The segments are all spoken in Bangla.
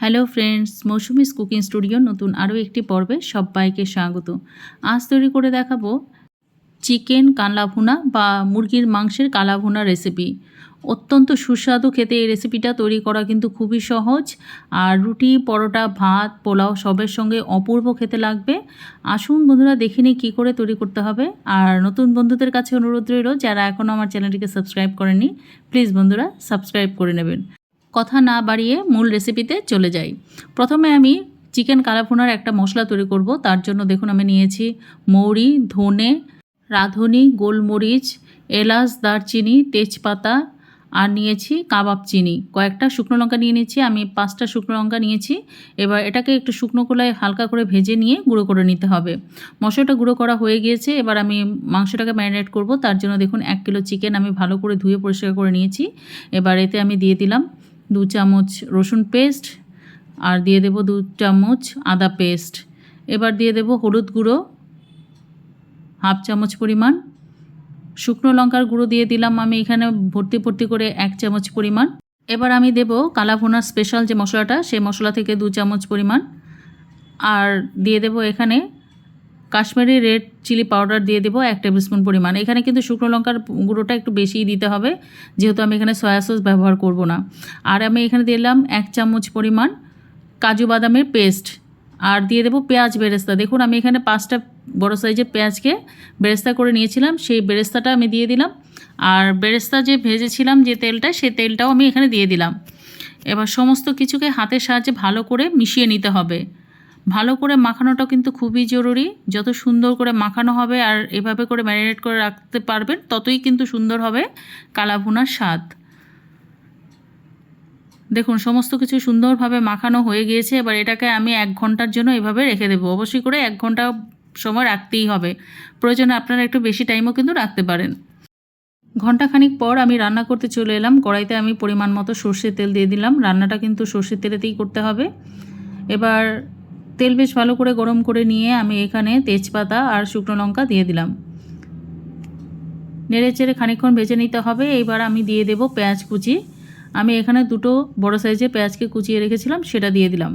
Hello friends Moushumi's cooking studio নতুন আরও একটি পর্বে সবাইকে স্বাগত। আজ তৈরি করে দেখাবো চিকেন কালাভুনা বা মুরগির মাংসের কালাভুনা রেসিপি অত্যন্ত সুস্বাদু খেতে এই রেসিপিটা তৈরি করা কিন্তু খুবই সহজ। আর রুটি, পরোটা, ভাত, পোলাও সবের সঙ্গে অপূর্ব খেতে লাগবে। আসুন বন্ধুরা দেখে নিই কী করে তৈরি করতে হবে। আর নতুন বন্ধুদের কাছে অনুরোধ রইল, যারা এখনও আমার চ্যানেলটিকে সাবস্ক্রাইব করেনি প্লিজ বন্ধুরা সাবস্ক্রাইব করে নেবেন। কথা না বাড়িয়ে মূল রেসিপিতে চলে যাই। প্রথমে আমি চিকেন কালাভুনার একটা মশলা তৈরি করব। তার জন্য দেখুন আমি নিয়েছি মৌরি, ধনে, রাঁধুনি, গোলমরিচ, এলাচ, দারচিনি, তেজপাতা আর নিয়েছি কাবাব চিনি। কয়েকটা শুকনো লঙ্কা নিয়ে নিয়েছি, আমি পাঁচটা শুকনো লঙ্কা নিয়েছি। এবার এটাকে একটু শুকনো কলায় হালকা করে ভেজে নিয়ে গুঁড়ো করে নিতে হবে। মশলাটা গুঁড়ো করা হয়ে গিয়েছে, এবার আমি মাংসটাকে ম্যারিনেট করব। তার জন্য দেখুন এক কিলো চিকেন আমি ভালো করে ধুয়ে পরিষ্কার করে নিয়েছি। এবার এতে আমি দিয়ে দিলাম দু চামচ রসুন পেস্ট আর দিয়ে দেব দু চামচ আদা পেস্ট। এবার দিয়ে দেব হলুদ গুঁড়ো, হাফ চামচ পরিমাণ। শুকনো লঙ্কার গুঁড়ো দিয়ে দিলাম আমি এখানে ভর্তি ভর্তি করে এক চামচ পরিমাণ। এবার আমি দেব কালাভুনার স্পেশাল যে মশলাটা সেই মশলা থেকে দু চামচ পরিমাণ। আর দিয়ে দেব এখানে কাশ্মীরি রেড চিলি পাউডার দিয়ে দেবো এক টেবিল স্পুন পরিমাণ। এখানে কিন্তু শুকনো লঙ্কার গুঁড়োটা একটু বেশিই দিতে হবে, যেহেতু আমি এখানে সয়া সস ব্যবহার করব না। আর আমি এখানে দিলাম এক চামচ পরিমাণ কাজু বাদামের পেস্ট আর দিয়ে দেবো পেঁয়াজ বেরেস্তা। দেখুন, আমি এখানে পাঁচটা বড় সাইজের পেঁয়াজকে বেরেস্তা করে নিয়েছিলাম, সেই বেরেস্তাটা আমি দিয়ে দিলাম। আর বেরেস্তা যে ভেজেছিলাম যে তেলটা সেই তেলটাও আমি এখানে দিয়ে দিলাম। এবার সমস্ত কিছুকে হাতের সাহায্যে ভালো করে মিশিয়ে নিতে হবে। ভালো করে মাখানোটা কিন্তু খুবই জরুরি। যত সুন্দর করে মাখানো হবে আর এভাবে করে ম্যারিনেট করে রাখতে পারবেন, ততই কিন্তু সুন্দর হবে কালাভুনার স্বাদ। দেখুন, সমস্ত কিছু সুন্দরভাবে মাখানো হয়ে গিয়েছে। এবার এটাকে আমি এক ঘণ্টার জন্য এভাবে রেখে দেবো। অবশ্যই করে এক ঘণ্টা সময় রাখতেই হবে। প্রয়োজনে আপনারা একটু বেশি টাইমও কিন্তু রাখতে পারেন। ঘন্টাখানিক পর আমি রান্না করতে চলে এলাম। কড়াইতে আমি পরিমাণ মতো সর্ষের তেল দিয়ে দিলাম। রান্নাটা কিন্তু সর্ষের তেলেতেই করতে হবে। এবার তেল বেশ ভালো করে গরম করে নিয়ে আমি এখানে তেজপাতা আর শুকনো লঙ্কা দিয়ে দিলাম। নেড়ে চেড়ে খানিক্ষণ ভেজে নিতে হবে। এইবার আমি দিয়ে দেব পেঁয়াজ কুচি। আমি এখানে দুটো বড় সাইজের পেঁয়াজকে কুচিয়ে রেখেছিলাম, সেটা দিয়ে দিলাম।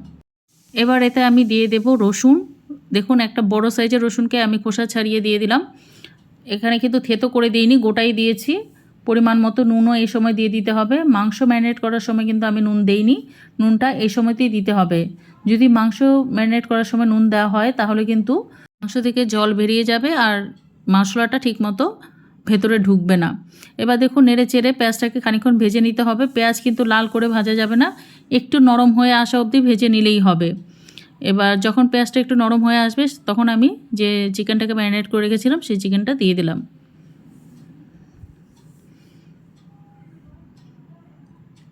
এবার এতে আমি দিয়ে দেব রসুন। দেখুন, একটা বড় সাইজের রসুনকে আমি খোসা ছাড়িয়ে দিয়ে দিলাম। এখানে কিন্তু থেতো করে দিইনি, গোটাই দিয়েছি। পরিমাণ মতো নুনও এই সময় দিয়ে দিতে হবে। মাংস ম্যারিনেট করার সময় কিন্তু আমি নুন দেইনি। নুনটা এই সময়তেই দিতে হবে। যদি মাংস ম্যারিনেট করার সময় নুন দেওয়া হয়, তাহলে কিন্তু মাংস থেকে জল বেরিয়ে যাবে আর মশলাটা ঠিকমতো ভেতরে ঢুকবে না। এবার দেখুন নেড়ে চেড়ে পেঁয়াজটাকে খানিক্ষণ ভেজে নিতে হবে। পেঁয়াজ কিন্তু লাল করে ভাজা যাবে না। একটু নরম হয়ে আসা অবধি ভেজে নিলেই হবে। এবার যখন পেঁয়াজটা একটু নরম হয়ে আসবে, তখন আমি যে চিকেনটাকে ম্যারিনেট করে রেখেছিলাম, সেই চিকেনটা দিয়ে দিলাম।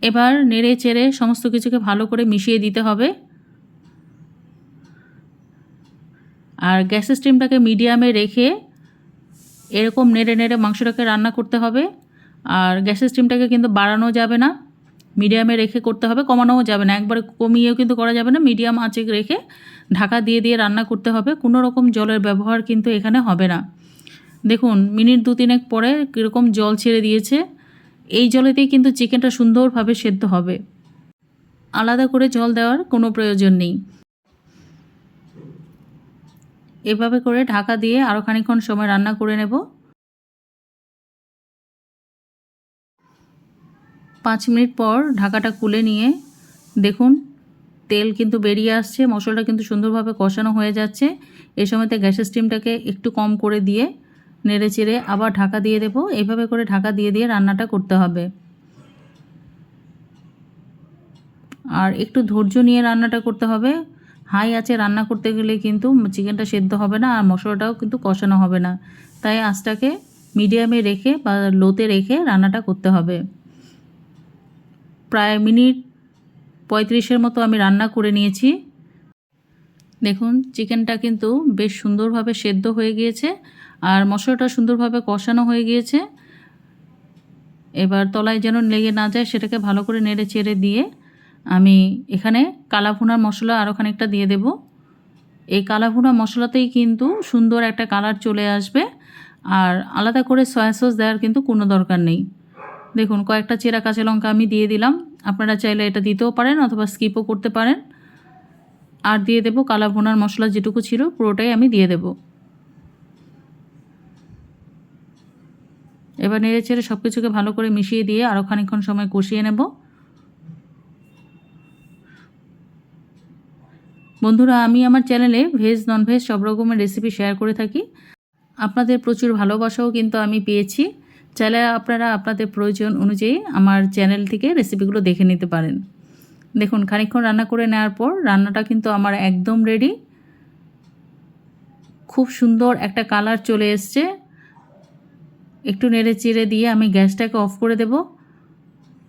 এবার নেড়ে চেড়ে সমস্ত কিছুকে ভালো করে মিশিয়ে দিতে হবে। আর গ্যাসের স্টিমটাকে মিডিয়ামে রেখে এরকম নেড়ে নেড়ে মাংসটাকে রান্না করতে হবে। আর গ্যাসের স্টিমটাকে কিন্তু বাড়ানো যাবে না। মিডিয়ামে রেখে করতে হবে, কমানোও যাবে না। একবারে কমিয়েও কিন্তু করা যাবে না, মিডিয়াম আঁচে রেখে ঢাকা দিয়ে দিয়ে রান্না করতে হবে। কোনো রকম জলের ব্যবহার কিন্তু এখানে হবে না। দেখুন, মিনিট দু তিনেক পরে কীরকম জল ছেড়ে দিয়েছে। এই জলেতেই কিন্তু চিকেনটা সুন্দরভাবে সেদ্ধ হবে। আলাদা করে জল দেওয়ার কোনো প্রয়োজন নেই। এভাবে করে ঢাকা দিয়ে আরও খানিক্ষণ সময় রান্না করে নেব। পাঁচ মিনিট পর ঢাকাটা খুলে নিয়ে দেখুন, তেল কিন্তু বেরিয়ে আসছে, মশলাটা কিন্তু সুন্দরভাবে কষানো হয়ে যাচ্ছে। এ সময়তে গ্যাসের স্টিমটাকে একটু কম করে দিয়ে নেড়ে চেড়ে আবার ঢাকা দিয়ে দেবো। এইভাবে করে ঢাকা দিয়ে দিয়ে রান্নাটা করতে হবে। আর একটু ধৈর্য নিয়ে রান্নাটা করতে হবে। হাই আছে রান্না করতে গেলে কিন্তু চিকেনটা সেদ্ধ হবে না, আর মশলাটাও কিন্তু কষানো হবে না। তাই আঁচটাকে মিডিয়ামে রেখে বা লোতে রেখে রান্নাটা করতে হবে। প্রায় মিনিট পঁয়ত্রিশের মতো আমি রান্না করে নিয়েছি। দেখুন চিকেনটা কিন্তু বেশ সুন্দরভাবে সেদ্ধ হয়ে গিয়েছে আর মশলাটা সুন্দরভাবে কষানো হয়ে গিয়েছে। এবার তলায় যেন লেগে না যায়, সেটাকে ভালো করে নেড়ে চেড়ে দিয়ে আমি এখানে কালাভুনার মশলা আরও খানিকটা দিয়ে দেব। এই কালাভুনা মশলাতেই কিন্তু সুন্দর একটা কালার চলে আসবে আর আলাদা করে সয়া সস দেওয়ার কিন্তু কোনো দরকার নেই। দেখুন, কয়েকটা চেরা কাঁচা লঙ্কা আমি দিয়ে দিলাম। আপনারা চাইলে এটা দিতেও পারেন অথবা স্কিপও করতে পারেন। আর দিয়ে দেবো কালা ভোনার মশলা যেটুকু ছিল, পুরোটাই আমি দিয়ে দেব। এবার নেড়ে চেড়ে সব কিছুকে ভালো করে মিশিয়ে দিয়ে আরও খানিকক্ষণ সময় কষিয়ে নেব। বন্ধুরা, আমি আমার চ্যানেলে ভেজ ননভেজ সব রকমের রেসিপি শেয়ার করে থাকি। আপনাদের প্রচুর ভালোবাসাও কিন্তু আমি পেয়েছি। চাইলে আপনারা আপনাদের প্রয়োজন অনুযায়ী আমার চ্যানেল থেকে রেসিপিগুলো দেখে নিতে পারেন। দেখুন, খানিকক্ষণ রান্না করে নেওয়ার পর রান্নাটা কিন্তু আমার একদম রেডি খুব সুন্দর একটা কালার চলে এসছে। একটু নেড়ে চেড়ে দিয়ে আমি গ্যাসটাকে অফ করে দেব।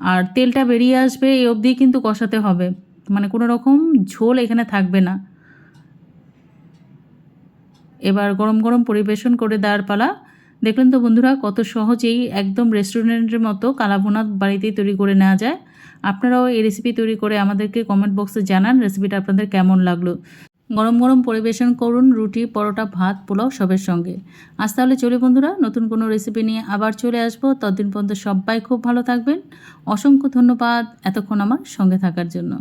আর তেলটা বেরিয়ে আসবে এই অবধি কিন্তু কষাতে হবে। মানে কোনো রকম ঝোল এখানে থাকবে না। এবার গরম গরম পরিবেশন করে দেওয়ার পালা। দেখলেন তো বন্ধুরা, কত সহজেই একদম রেস্টুরেন্টের মতো কালাভুনা বাড়িতেই তৈরি করে নেওয়া যায়। আপনারাও এই রেসিপি তৈরি করে আমাদেরকে কমেন্ট বক্সে জানান রেসিপিটা আপনাদের কেমন লাগল। গরম গরম পরিবেশন করুন, রুটি, পরোটা, ভাত, পোলাও সবের সঙ্গে। আজ তাহলে চলি বন্ধুরা, নতুন কোনো রেসিপি নিয়ে আবার চলে আসব। ততদিন পর্যন্ত সবাই খুব ভালো থাকবেন। অসংখ্য ধন্যবাদ এতক্ষণ আমার সঙ্গে থাকার জন্য।